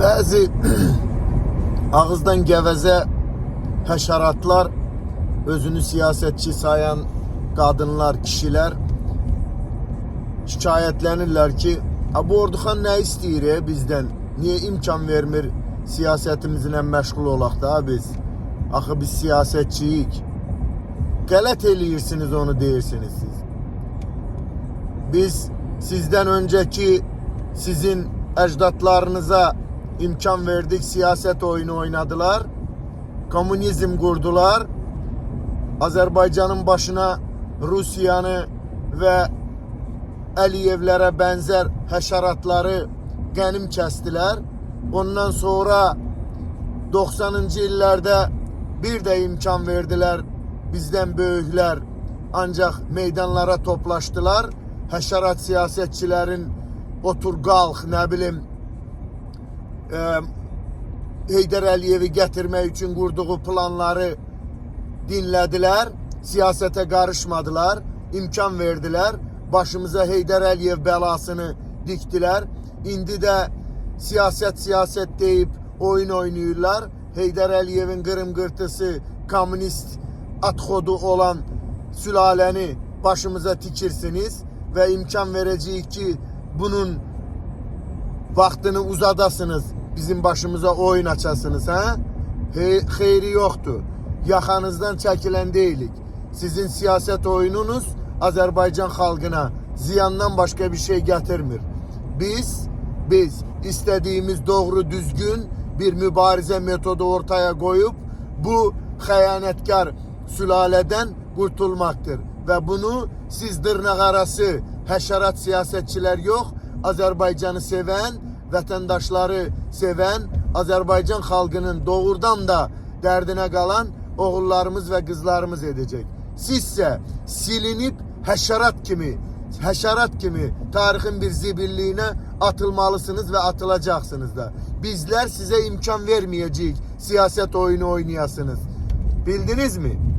Bəzi ağızdan geveze həşəratlar özünü siyasetçi sayan kadınlar, kişiler şikayətlənirlər ki, "A, bu Orduxan nə istəyir e, bizdən? Niyə imkan vermir siyasetimizlə məşğul olaq da biz? Axı biz siyasetçiyik." Qələt eləyirsiniz onu deyirsiniz siz. Biz sizden önceki sizin ecdatlarınıza imkan verdik, siyaset oyunu oynadılar. Komünizm kurdular. Azerbaycan'ın başına Rusiyanı ve Əliyevlərə benzer həşəratları qənim kəsdilər. Ondan sonra 90-cı illərdə bir də imkan verdilər bizdən böyüklər. Ancaq meydanlara toplaşdılar. Həşərat siyasetçilərin otur qalx, nə bilim, e, Heydər Əliyevi gətirmək üçün qurduğu planları dinlədilər, siyasətə qarışmadılar, imkan verdilər. Başımıza Heydər Əliyev bəlasını dikdilər. İndi də siyasət siyasət deyib oyun oynayırlar. Heydər Əliyevin qırım-qırtısı, komünist atxodu olan sülaləni başımıza tikirsiniz və imkan verəcəyik ki, bunun vaxtını uzadasınız, bizim başımıza oyun açasınız, hə? He, xeyri yoxdur. Yaxanızdan çəkilən deyilik. Sizin siyaset oyununuz Azərbaycan xalqına ziyandan başqa bir şey gətirmir. Biz biz istədiyimiz doğru düzgün bir mübarizə metodu ortaya qoyub bu xəyanətkar sülalədən qurtulmaqdır və bunu siz dırnaqarası həşərat siyasətçilər yox, Azərbaycanı sevən, vətəndaşları sevən, Azərbaycan xalqının doğrudan da dərdinə qalan oğullarımız və qızlarımız edəcək. Sizsə silinib həşərat kimi, həşərat kimi tarixin bir zibilliyinə atılmalısınız və atılacaqsınız da. Bizlər sizə imkan verməyəcəyik siyaset oyunu oynayasınız. Bildiniz mi?